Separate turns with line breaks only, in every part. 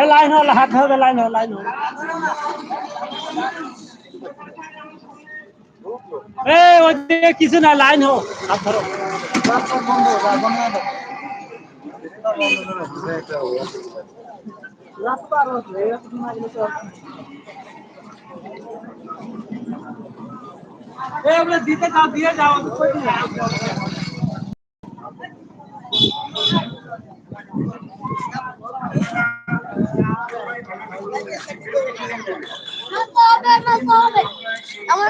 এ line হল, হাত হবে, লাইন হল লাইন হল। এ কিছু না, লাইন হোক হাত ধরো। এ ওগুলো দিতে দাও দিয়ে যাও
আমার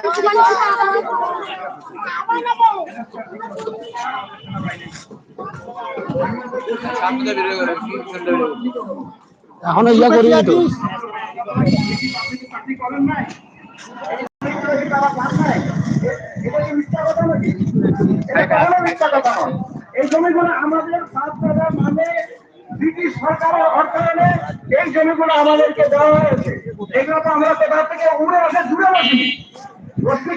আবার নেব
এখনও ইয়া করি তো।
এই জমিগুলো আমাদের মানে ব্রিটিশ সরকারের অর্থায়নে এই জমিগুলো আমাদেরকে দেওয়া হয়েছে এগুলো তো আমরা কোথা থেকে উড়ে আসে দূরে বসিনি বসছি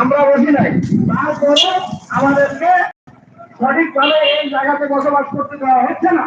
আমরা বসি নাই তারপরে আমাদেরকে সঠিকভাবে এই জায়গাতে বসবাস করতে দেওয়া হচ্ছে না।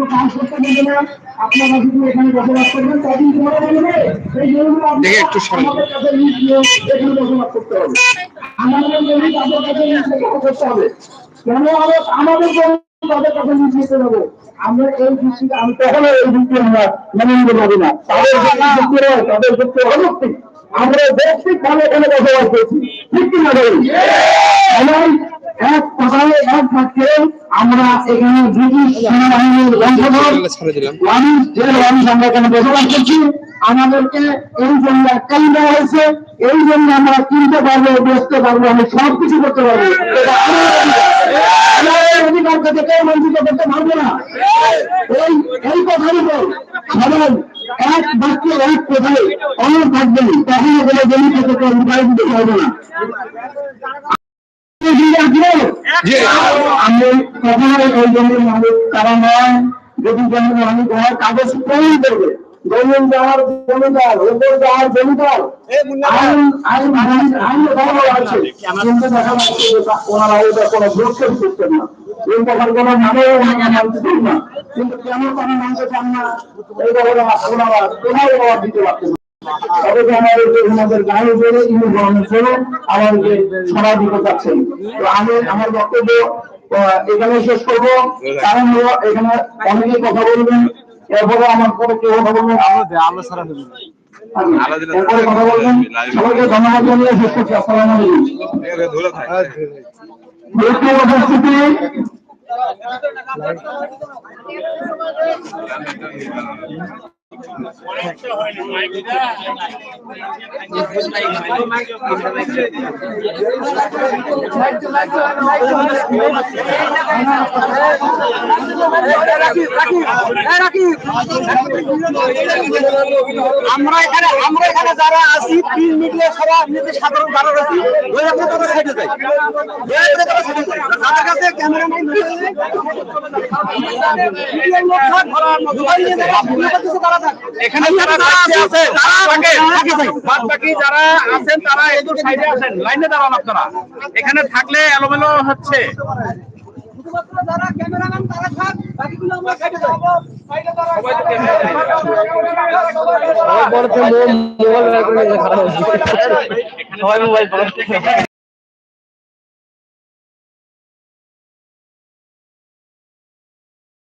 কোনো কাজ করতে দেবে না। আপনারা শুধু এখানে বসবাস করবেন কদিন পরে বলবে এই জমিগুলো আমাদের কাছে লিজ নিয়ে এখানে বসবাস করতে হবে। আমাদের জমি তাদের কাছে লিজ করতে হবে। কেন আমাদের জমি তাদের কাছে লিজ নিতে হবে? আমরা এই ভিত্তিতে আমি কখনো এই ভিত্তি আমরা মেনে নিতে পারি না। তাদের যুক্তি রয় তাদের যুক্তি অযৌক্তিক আমরা ব্যক্তিক ভাবে এখানে বসবাস করছি? ঠিক কিনা বলুন আমার এক কথায় এক বাক্যে আমরা এখানে ব্রিটিশ সেনাবাহিনীর মানুষ যে মানুষ আমরা এখানে বসবাস করছি আমাদেরকে এই জন্য একটাই দেওয়া হয়েছে এই জন্য আমরা কিনতে পারব বেচতে পারব আমি সব কিছু করতে পারব। অধিকার। থেকে কেউ বঞ্চিত করতে পারব না। এই এই কথার উপর সবাই এক বাক্যে এক কথায় অনেক থাকবেন তখন কোনো জমি থেকে কেউ উপায় দিতে পারব না। আমি কখনো ওই জমির মালিক তারা নয় যদি জমির মালিক হয় কাগজ প্রয়োগ করবে। জমিন যাওয়ার জমিদার ওপর যাওয়ার জমিদার। কিন্তু দেখা যাচ্ছে ওনারা ওটা কোনো ভোটের সিস্টেম না। এই কথার কোনো মানে মানতে না। কিন্তু কেন তারা মানতে চান না এই কথা ওনারা কোথাও দিতে পারছেন না অথচ ওনাদের গায়ে বেড়ে ইউনিফর্মের জন্য আমাদেরকে ছড়া দিতে চাচ্ছেন। তো আমি আমার বক্তব্য আহ, এখানে শেষ করব। কারণ হলো এখানে অনেকে কথা বলবেন এরপরে আমার পরে কেউ কথা বলবেন। এরপরে কথা বলবেন। সবাইকে ধন্যবাদ জানিয়ে শেষ করছি। আসসালামু আলাইকুম। মুখ্য উপস্থিতি
আমরা এখানে আমরা এখানে যারা আছি, তিন মিডিয়া ছাড়া এমনিতে সাধারণ যারা আছি ওই আমরা তাদের সাইডে যাই ক্যামেরাম্যান এখানে যারা আছে বাদ বাকি যারা আছেন তারা একটু সাইডে আছেন লাইনে দাঁড়ান আপনারা। এখানে থাকলে এলোমেলো হচ্ছে। যারা ক্যামেরাম্যান তারা থাক বাকিগুলো আমরা সাইডে যাই সবাই তো ক্যামেরা
মোবাইল মোবাইল